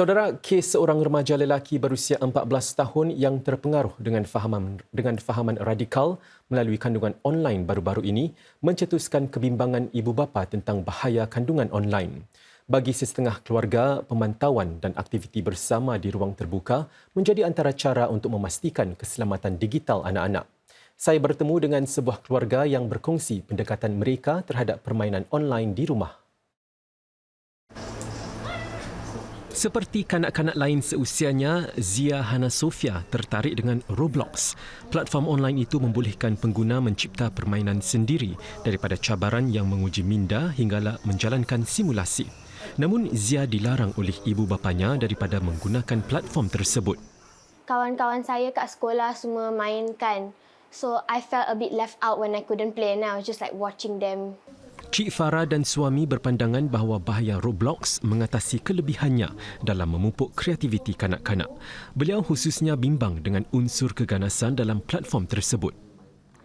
Saudara, kes seorang remaja lelaki berusia 14 tahun yang terpengaruh dengan fahaman dengan fahaman radikal melalui kandungan online baru-baru ini mencetuskan kebimbangan ibu bapa tentang bahaya kandungan online. Bagi setengah keluarga, pemantauan dan aktiviti bersama di ruang terbuka menjadi antara cara untuk memastikan keselamatan digital anak-anak. Saya bertemu dengan sebuah keluarga yang berkongsi pendekatan mereka terhadap permainan online di rumah. Seperti kanak-kanak lain seusianya, Zia Hana Sofia tertarik dengan Roblox. Platform online itu membolehkan pengguna mencipta permainan sendiri daripada cabaran yang menguji minda hinggalah menjalankan simulasi. Namun Zia dilarang oleh ibu bapanya daripada menggunakan platform tersebut. Kawan-kawan saya kat sekolah semua mainkan. So I felt a bit left out when I couldn't play and I was just like watching them Cik Farah dan suami berpandangan bahawa bahaya Roblox mengatasi kelebihannya dalam memupuk kreativiti kanak-kanak. Beliau khususnya bimbang dengan unsur keganasan dalam platform tersebut.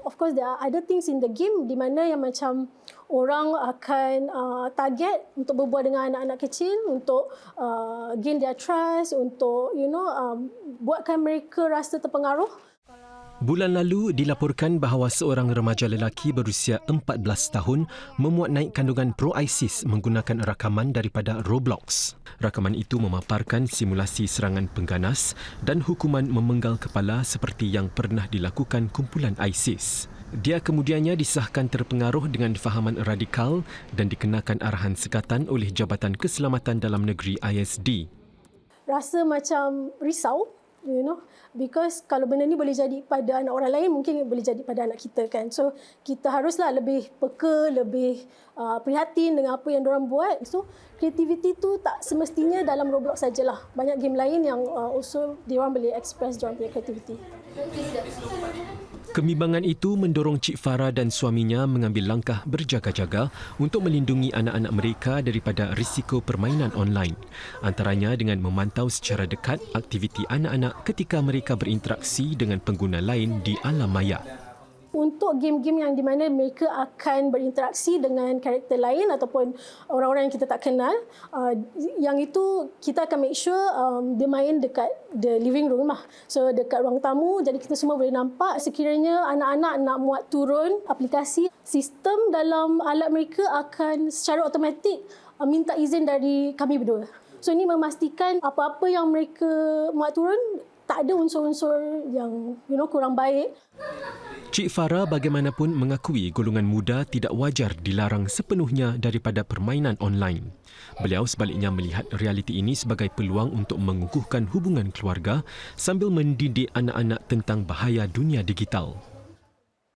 Of course, there are other things in the game di mana yang macam orang akan uh, target untuk berbual dengan anak-anak kecil untuk uh, gain their trust, untuk you know um, buatkan mereka rasa terpengaruh. Bulan lalu dilaporkan bahawa seorang remaja lelaki berusia 14 tahun memuat naik kandungan pro-ISIS menggunakan rakaman daripada Roblox. Rakaman itu memaparkan simulasi serangan pengganas dan hukuman memenggal kepala seperti yang pernah dilakukan kumpulan ISIS. Dia kemudiannya disahkan terpengaruh dengan fahaman radikal dan dikenakan arahan sekatan oleh Jabatan Keselamatan Dalam Negeri ISD. Rasa macam risau you know because kalau benda ni boleh jadi pada anak orang lain mungkin boleh jadi pada anak kita kan. So kita haruslah lebih peka lebih uh, prihatin dengan apa yang orang buat. So creativity tu tak semestinya dalam Roblox sajalah. Banyak game lain yang uh, also dia orang boleh express dia orang punya creativity Kemimbangan itu mendorong Cik Farah dan suaminya mengambil langkah berjaga-jaga untuk melindungi anak-anak mereka daripada risiko permainan online. Antaranya dengan memantau secara dekat aktiviti anak-anak ketika mereka berinteraksi dengan pengguna lain di alam maya untuk game-game yang di mana mereka akan berinteraksi dengan karakter lain ataupun orang-orang yang kita tak kenal. Uh, yang itu kita akan make sure um, dia main dekat the living room lah. So dekat ruang tamu. Jadi kita semua boleh nampak sekiranya anak-anak nak muat turun aplikasi sistem dalam alat mereka akan secara automatik uh, minta izin dari kami berdua. So ini memastikan apa-apa yang mereka muat turun tak ada unsur-unsur yang you know kurang baik Cik Farah bagaimanapun mengakui golongan muda tidak wajar dilarang sepenuhnya daripada permainan online. Beliau sebaliknya melihat realiti ini sebagai peluang untuk mengukuhkan hubungan keluarga sambil mendidik anak-anak tentang bahaya dunia digital.